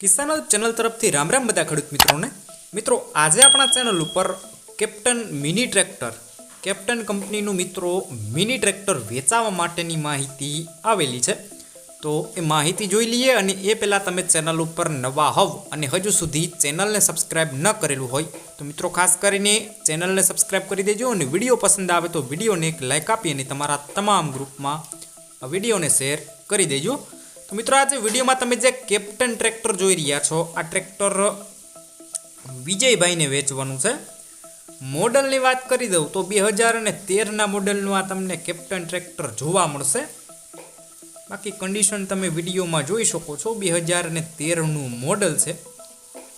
કિસાન channel તરફથી રામ રામ બધા ખેડૂત મિત્રોને. મિત્રો, આજે આપણા ચેનલ ઉપર કેપ્ટન મિની ટ્રેક્ટર, કેપ્ટન કંપનીનું મિત્રો મિની ટ્રેક્ટર વેચાવા માટેની માહિતી આવેલી છે. તો એ માહિતી જોઈ લઈએ અને એ પહેલાં તમે ચેનલ ઉપર નવા હોવ અને હજુ સુધી ચેનલને સબસ્ક્રાઇબ ન કરેલું હોય, તો મિત્રો ખાસ કરીને ચેનલને સબસ્ક્રાઇબ કરી દેજો અને વીડિયો પસંદ આવે તો વિડીયોને એક લાઇક આપી અને તમારા તમામ ગ્રુપમાં વિડીયોને શેર કરી દેજો. તો મિત્રો આજે વિડીયોમાં તમે જે કેપ્ટન ટ્રેક્ટર જોઈ રહ્યા છો, આ ટ્રેક્ટર વિજયભાઈને વેચવાનું છે. મોડલની વાત કરી દઉં તો બે હજાર અને તેરના મોડલનું આ તમને કેપ્ટન ટ્રેક્ટર જોવા મળશે. બાકી કન્ડિશન તમે વિડીયોમાં જોઈ શકો છો, બે હજાર અને તેરનું મોડલ છે.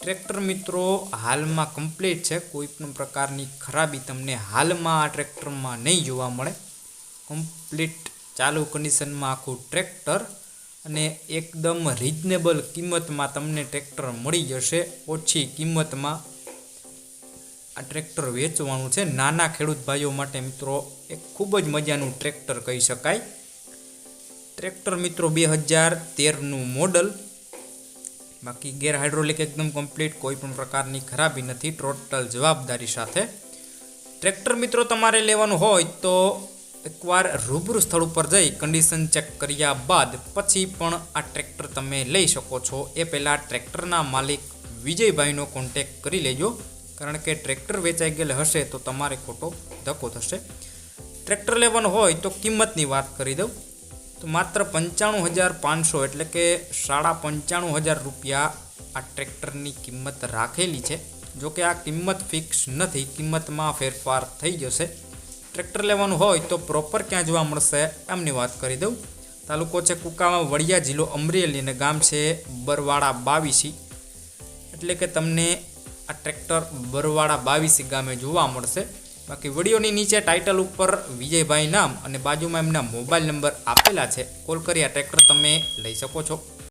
ટ્રેક્ટર મિત્રો હાલમાં કમ્પ્લીટ છે કોઈ પણ પ્રકારની ખરાબી તમને હાલમાં આ ટ્રેક્ટરમાં નહીં જોવા મળે. કમ્પ્લીટ ચાલુ કન્ડિશનમાં આખું ટ્રેક્ટર અને એકદમ રિઝનેબલ કિંમતમાં તમને ટ્રેક્ટર મળી જશે. ઓછી કિંમતમાં આ ટ્રેક્ટર વેચવાનું છે. નાના ખેડૂત ભાઈઓ માટે મિત્રો એક ખૂબ જ મજાનું ટ્રેક્ટર કહી શકાય. ટ્રેક્ટર મિત્રો બે હજાર તેરનું મોડલ બાકી ગેર હાઇડ્રોલિક એકદમ કમ્પ્લીટ કોઈ પણ પ્રકારની ખરાબી નથી. ટોટલ જવાબદારી સાથે. ટ્રેક્ટર મિત્રો તમારે લેવાનું હોય તો એકવાર રૂબરૂ સ્થળ ઉપર જઈ કન્ડિશન ચેક કર્યા બાદ પછી પણ આ ટ્રેક્ટર તમે લઈ શકો છો. એ પહેલાં ટ્રેક્ટરના માલિક વિજયભાઈનો કોન્ટેક કરી લેજો. કારણ કે ટ્રેક્ટર વેચાઈ ગયેલ હશે તો તમારે ખોટો ધક્કો થશે. ટ્રેક્ટર લેવાનું હોય તો કિંમતની વાત કરી દઉં. તો માત્ર પંચાણું હજાર પાંચસો એટલે કે સાડા પંચાણું હજાર રૂપિયા આ ટ્રેક્ટરની કિંમત રાખેલી છે. જોકે આ કિંમત ફિક્સ નથી. કિંમતમાં ફેરફાર થઈ જશે. ટ્રેક્ટર લેવાનું હોય તો પ્રોપર ક્યાં જોવા મળશે એમની વાત કરી દઉં. તાલુકો છે કુકામાં વડિયા જિલ્લો અમરેલી અને ગામ છે બરવાડા બાવીસી. એટલે કે તમને આ ટ્રેક્ટર બરવાડા બાવીસી ગામે જોવા મળશે. બાકી વિડીયોની નીચે ટાઇટલ ઉપર વિજયભાઈ નામ અને બાજુમાં એમના મોબાઈલ નંબર આપેલા છે. કોલ કરી આ ટ્રેક્ટર તમે લઈ શકો છો.